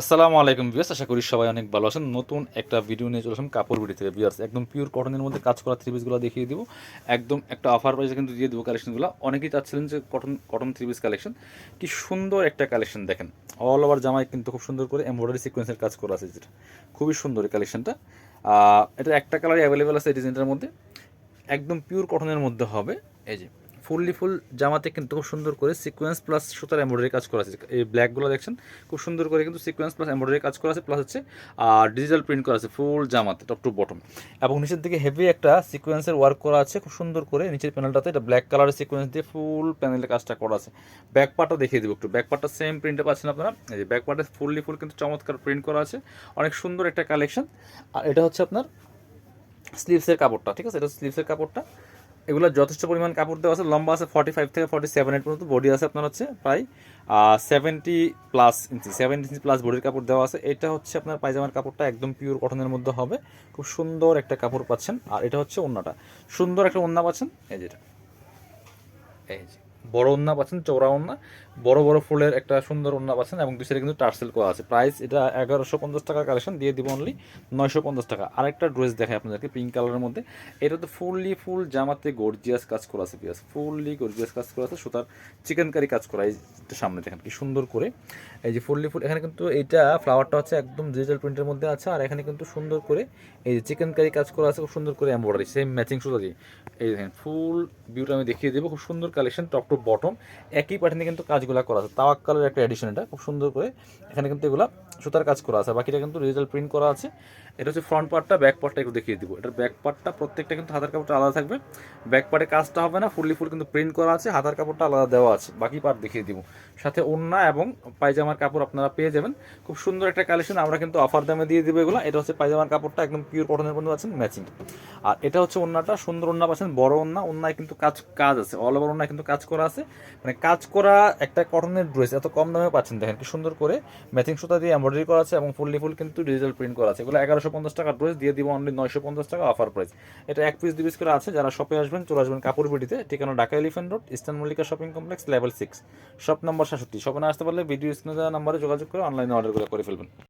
আসসালামু আলাইকুম বিয়াস আশা করি সবাই অনেক ভালো আছেন। নতুন একটা ভিডিও নিয়ে চলে আসলাম কাপড় বিড়ি থেকে। বিয়ার্স একদম পিওর কটনের মধ্যে কাজ করা থ্রি পিসগুলো দেখিয়ে দিব। একদম একটা অফার প্রাইসে কিন্তু দিয়ে দেবো কালেকশনগুলো অনেকেই চাচ্ছিলেন যে cotton cotton three piece collection কি সুন্দর একটা কালেকশন দেখেন। অল ওভার জামায় কিন্তু খুব সুন্দর করে এমব্রয়ডারি সিকোয়েন্সের কাজ করা আছে যেটা। খুবই সুন্দর এই কালেকশনটা এটা একটা কালারই অ্যাভেলেবেল আছে এই ডিজাইনটার মধ্যে। একদম পিওর কটনের মধ্যে হবে। এই যে ফুললি ফুল জামাতে কিন্তু খুব সুন্দর করে সিকোয়েন্স প্লাস সুতার এমব্রয়ডারি কাজ করা আছে। এই ব্ল্যাকগুলো দেখছেন? খুব সুন্দর করে কিন্তু সিকোয়েন্স প্লাস এমব্রয়ডারি কাজ করা আছে প্লাস হচ্ছে, আর ডিজিটাল প্রিন্ট করা আছে ফুল জামাতে টপ টু বটম এবং নিচের দিকে হেভি একটা সিকোয়েন্সের ওয়ার্ক করা আছে, খুব সুন্দর করে নিচের প্যানেলটাতে এটা ব্ল্যাক কালারের সিকোয়েন্স দিয়ে ফুল প্যানেলের কাজটা করা আছে। ব্যাক পার্টটা দেখিয়ে দেবো একটু। ব্যাক পার্টটা সেম প্রিন্টে পাচ্ছেন আপনারা। এই যে ব্যাক পার্টে ফুললি ফুল কিন্তু চমৎকার প্রিন্ট করা আছে। অনেক সুন্দর একটা কালেকশন আর এটা হচ্ছে আপনার স্লিভসের কাপড়টা, ঠিক আছে? এটা স্লিভসের কাপড়টা। এগুলো যথেষ্ট পরিমাণ কাপড় দেওয়া আছে। লম্বা আছে ফর্টি ফাইভ থেকে ফর্টি সেভেন এইট পর্যন্ত বডি আছে আপনার হচ্ছে প্রায় seventy plus inch seventy inch plus বডির কাপড় দেওয়া আছে। এটা হচ্ছে আপনার পায়জামার কাপড়টা একদম পিওর কটনের মধ্যে হবে। খুব সুন্দর একটা কাপড় পাচ্ছেন। আর এটা হচ্ছে ওন্নাটা। সুন্দর একটা ওন্না পাচ্ছেন। এই যেটা এই যে। বড় ওন্না পাচ্ছেন চৌড়া ওন্না বড় বড় ফুলের একটা সুন্দর ওন্না পাচ্ছেন এবং দুই কিন্তু টার্সেল করা আছে। প্রাইস এটা এগারোশো পঞ্চাশ টাকার কালেকশন, দিয়ে দিব অনলি নয়শো পঞ্চাশ টাকা। আরেকটা ড্রেস দেখায় আপনাদেরকে পিঙ্ক কালারের মধ্যে। এটা তো ফুললি ফুল জামাতে গর্জিয়াস কাজ করা আছে পিয়াস ফুললি গর্জিয়াস কাজ করা আছে, সুতার চিকেন কারি কাজ করা, এই সামনে দেখেন কি সুন্দর করে। এই যে ফুললি ফুল এখানে কিন্তু এইটা ফ্লাওয়ারটা হচ্ছে একদম ডিজিটাল প্রিন্টের মধ্যে আছে, আর এখানে কিন্তু সুন্দর করে এই যে চিকেন কারি কাজ করা আছে, খুব সুন্দর করে এম্বয়ডারি সেম ম্যাচিং সুতা দিয়ে। এই দেখেন ফুল ভিউটা আমি দেখিয়ে দেবো, খুব সুন্দর কালেকশন টপ টু বটম একই প্যাটার্নে কিন্তু কাজগুলো করা আছে। তাওয়াক কালার একটা এডিশন এটা, খুব সুন্দর করে। এখানে কিন্তু এগুলা সুতার কাজ করা আছে, বাকিটা কিন্তু ডিজিটাল প্রিন্ট করা আছে। এটা হচ্ছে ফ্রন্ট পার্টটা ব্যাক পার্টটা একটু দেখিয়ে দিব। এটার ব্যাক পার্টটা প্রত্যেকটা কিন্তু হাতার কাপড়টা আলাদা থাকবে। ব্যাক পার্টে কাজটা হবে না ফুললি ফুল কিন্তু প্রিন্ট করা আছে, হাতার কাপড়টা আলাদা দেওয়া আছে। বাকি পার্ট দেখিয়ে দিব। সাথে ওড়না এবং পায়জামার কাপড় আপনারা পেয়ে যাবেন। খুব সুন্দর একটা কালেকশন আমরা কিন্তু অফার দামে দিয়ে দিব এগুলো। এটা হচ্ছে পায়জামার কাপড়টা, একদম পিওর কটনের মধ্যে আছেন ম্যাচিং আর এটা হচ্ছে ওড়নাটা, সুন্দর ওড়না পাচ্ছেন, বড় ওড়না, ওড়নায় কিন্তু কাজ কাজ আছে। অল ওভার ওড়নায় কিন্তু কাজ করা আছে। মানে কাজ করা একটা কটনের ড্রেস, এত কম দামে পাচ্ছেন। দেখেন কি সুন্দর করে ম্যাচিং সুতা দিয়ে এমব্রয়ডারি করা আছে এবং ফুললি ফুল কিন্তু ডিজিটাল প্রিন্ট করা আছে। এগুলো এগারোশো পঞ্চাশ টাকা ড্রেস, দিয়ে দিব অনলি নয়শো পঞ্চাশ টাকা অফার প্রাইস এটা এক পিস দুই পিস করে আছে। যারা শপে আসবেন, চলে আসবেন কাপড় বিডিতে ঠিকানা Dhaka elephant road eastern Mallika shopping complex level six shop number সাতষট্টি শপে না আসতে পারলে ভিডিও স্ক্রিনে দেওয়া নাম্বারে যোগাযোগ করে অনলাইনে অর্ডার করে ফেলবেন।